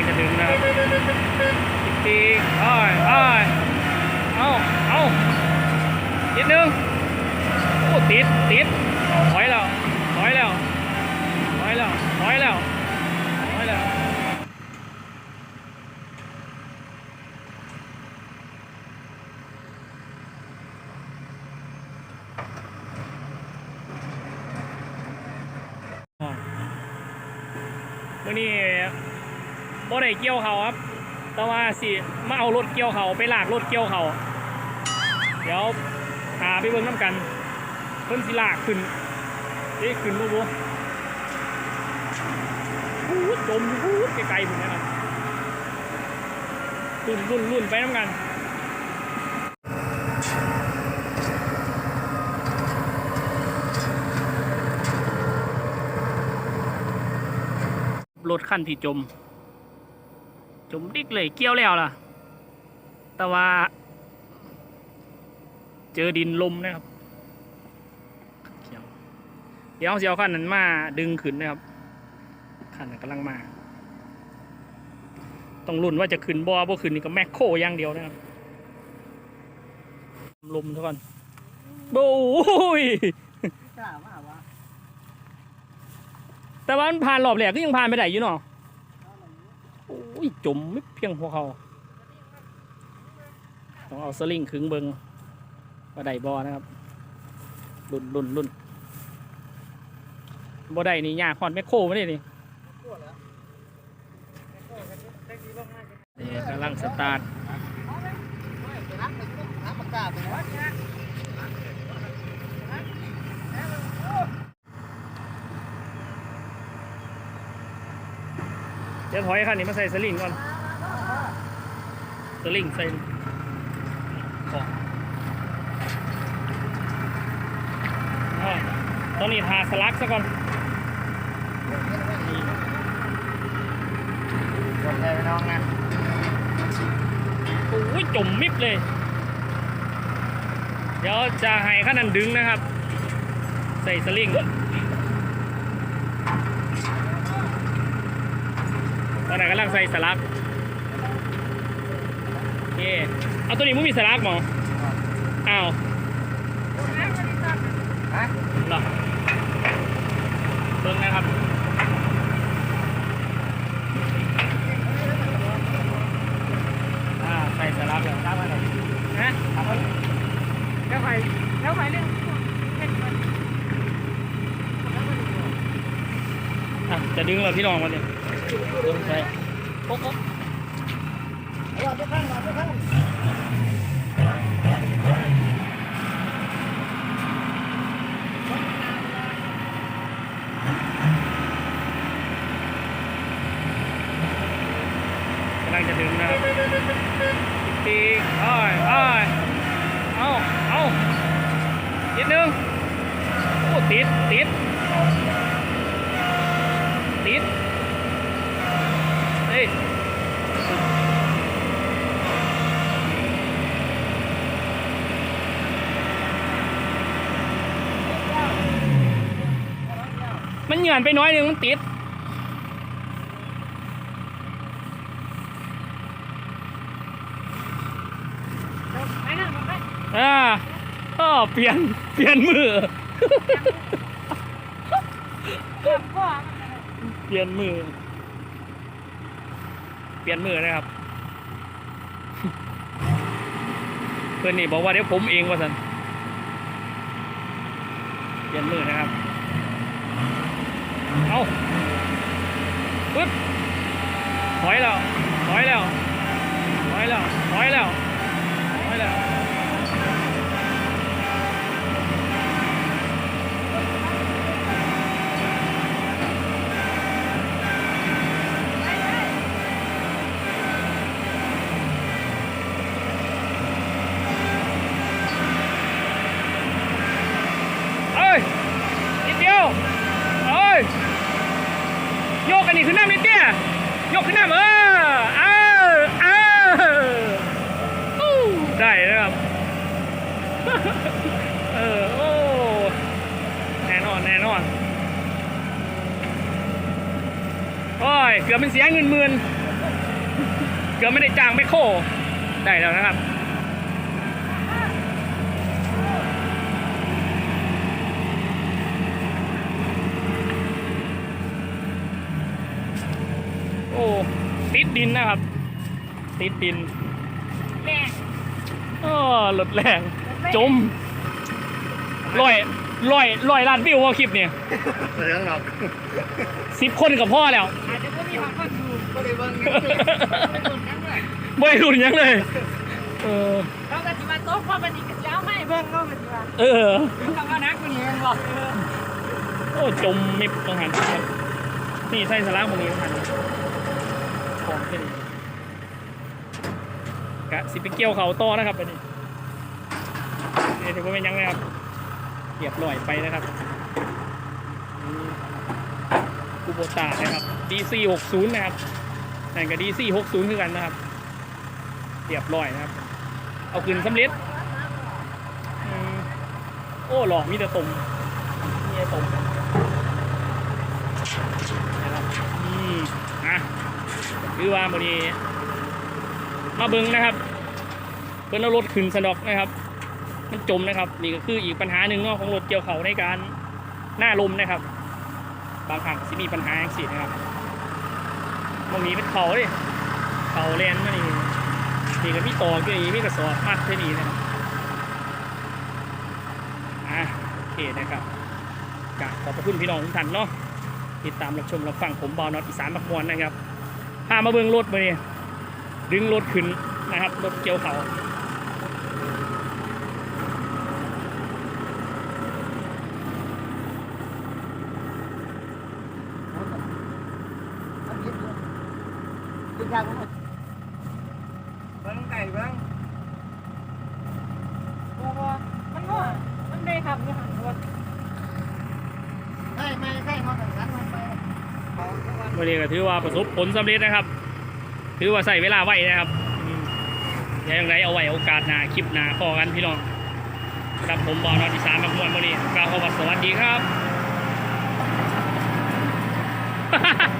งจะดึงนะครับอีอ้อยอ้อยเอาเอานิดนึงโอ้ติดติดถอยแล้วถอยแล้วถอยแล้วถอยแล้วถอยแล้วมื่อนี้ บ่ได้เกี่ยวเขาครับ แต่ว่าสิมาเอารถเกี่ยวเขาไปลากรถเกี่ยวเขาเดี๋ยวหาไปเบิ่งน้ำกันเพิ่นสิลากขึ้นเอ๊ะขึ้นบ่บ่พูดจมพูดไกลๆผมนะครับรุ่นรุ่นรุ่นไปน้ำกันรถขั้นที่จม จมดิกเลยเกี่ยวแล้วล่ะ แต่ว่า เจอดินลมนะครับเกี่ยวเดี๋ยวเสียวขั้นนั้นมาดึงขึ้นนะครับขั้นนั้นกำลังมา ต้องลุ้นว่าจะขึ้นบอบ่ขึ้นนี่ก็แมคโครอย่างเดียวนะครับลมทุกคนโอ้ยกล้ามากวะแต่ว่ามันผ่านรอบแรกก็ยังผ่านไม่ได้อยู่เนาะโอุ้ยจมไม่เพียงพวเขาต้องเอาสลิงขึงเบิงว่าได้บอนะครับรุ่นรุ่นรุ่นบ่ได้นี่ยากฮอดแมคโครไม่ได้นี่ปวดแล้วแม่โก้กันเล็กดีบ้างง่ายกันนี่กำลังสตาร์ท ไม่ไปรับไปรับปากกาไปวะ เนี่ยเดี๋ยวถอยคันนี้มาใส่สลิงก่อน สลิงใส่ของอ่าตอนนี้ทาสลักซะก่อนนี่หมดเลยน้องนะโอ้ยจมมิบเลย เดี๋ยวจะให้ขั้นนั้นดึงนะครับ ใส่สลิง ตอนไหนกำลังใส่สลักโอเคเอาตัวนี้ไม่มีสลักหมออ้าวฮะเหรอเบิ่งนะครับอ่าใส่สลักเลยทำอะไรฮะทำอะแล้วไปแล้วไปเรื่องอะจะดึงเลยพี่น้องวัน นี้ดึงใส่โอ๊ะโอ๊ะเราจะข้างเราจะข้างกำลังจะดึงนะครับตีอ้อยอ้อยเอาเอานิดนึงโอ้ติดติดติด เฮ้ยมันเหงื่อนไปน้อยหนึงมันติดไปนั่นไปอ่าก็เปลี่ยน เปลี่ยนมือพ่อเปลี่ยนมือ เปลี่ยนมือนะครับ เพื่อนนี่บอกว่าเดี๋ยวผมเองว่าสันเปลี่ยนมือนะครับ เอาปึ๊บถอยแล้วถอยแล้วถอยแล้วถอยแล้วถอยแล้ว โยกกันนี่ขึ้นน้ำนิดเดียยกขึ้นน้ำเออเออเอออู้ได้นะครับเออโอ้แน่นอนแน่นอนโอ้ยเกือบเป็นเสียเงินหมื่นเกือบไม่ได้จ้างไม่โครได้แล้วนะครับ อ้ติดดินนะครับ ติดดินแม่อ้อหลดแรง จมลอยลอยลอยล้านวิวว่าคลิปเนี่ยเรื่องหรอกสิบคนกับพ่อแล้วอาจจะไม่มีความก็ดูก็เลยเบิ่งไม่ดูนั่นเลยไม่รุ่นยังเลยเออเราก็จะมาโต๊ะพอมันอีกแล้วไม่เบิ่งก็มันว่าเออต้องเอานักมันเองหรอกโอ้จมมิบตรงหันครับนี่ใส่สาระตรงนี้ตรงหัน ของขึ้นกะสิไปเกี่ยวเขาต่อนะครับอันนี้เดี๋ยวผมเป็นยังไงครับเรียบรอยไปนะครับคูโบตานะครับ DC 60นะครับนั่นก็ DC 60คือกันนะครับเรียบรอยนะครับ เอาคืนสำเร็จโอ้หลอกมีแต่ตมมีแต่ตมนะครับอืมอะ คือว่าบดีมาเบิ้งนะครับเพิ่นเอารถขึ้นสะดอกนะครับ มันจมนะครับ นี่ก็คืออีกปัญหาหนึ่งเนาะของรถเกี่ยวเขาในการหน้าลมนะครับ บางครั้งสิมีปัญหาอย่างสินะครับตรงนี้เป็นเขาดิเขาแลนมานี่นี่ก็มีต่อก็อย่างนี้มีกระสอบมัดเท่านี้นะครับอะโอเคนะครับกาขอบพระคุณพี่น้องทุกท่านเนาะติดตามรับชมรับฟังผมบอลน็อตอีสานบักมวนนะครับ พามาเบิ่งรถมาเนี่ยดึงรถขึ้นนะครับรถเกี่ยวเขาคุณยายผมเบิ่งไก่เบิ่งบอกว่ามันก็มันได้ครับนี่ค่ะว่าใช่ไหมใช่เขาสั่งสันมันไปเขาทุก วันนี้ก็ถือว่าประสบผลสำเร็จนะครับ ถือว่าใส่เวลาไว้นะครับอย่างไรเอาไว้โอกาสหน้าคลิปหน้าพอกันพี่น้องครับผมบอลนอตอีสามมากมวนวันนี้กล่าวคำว่าสวัสดีครับ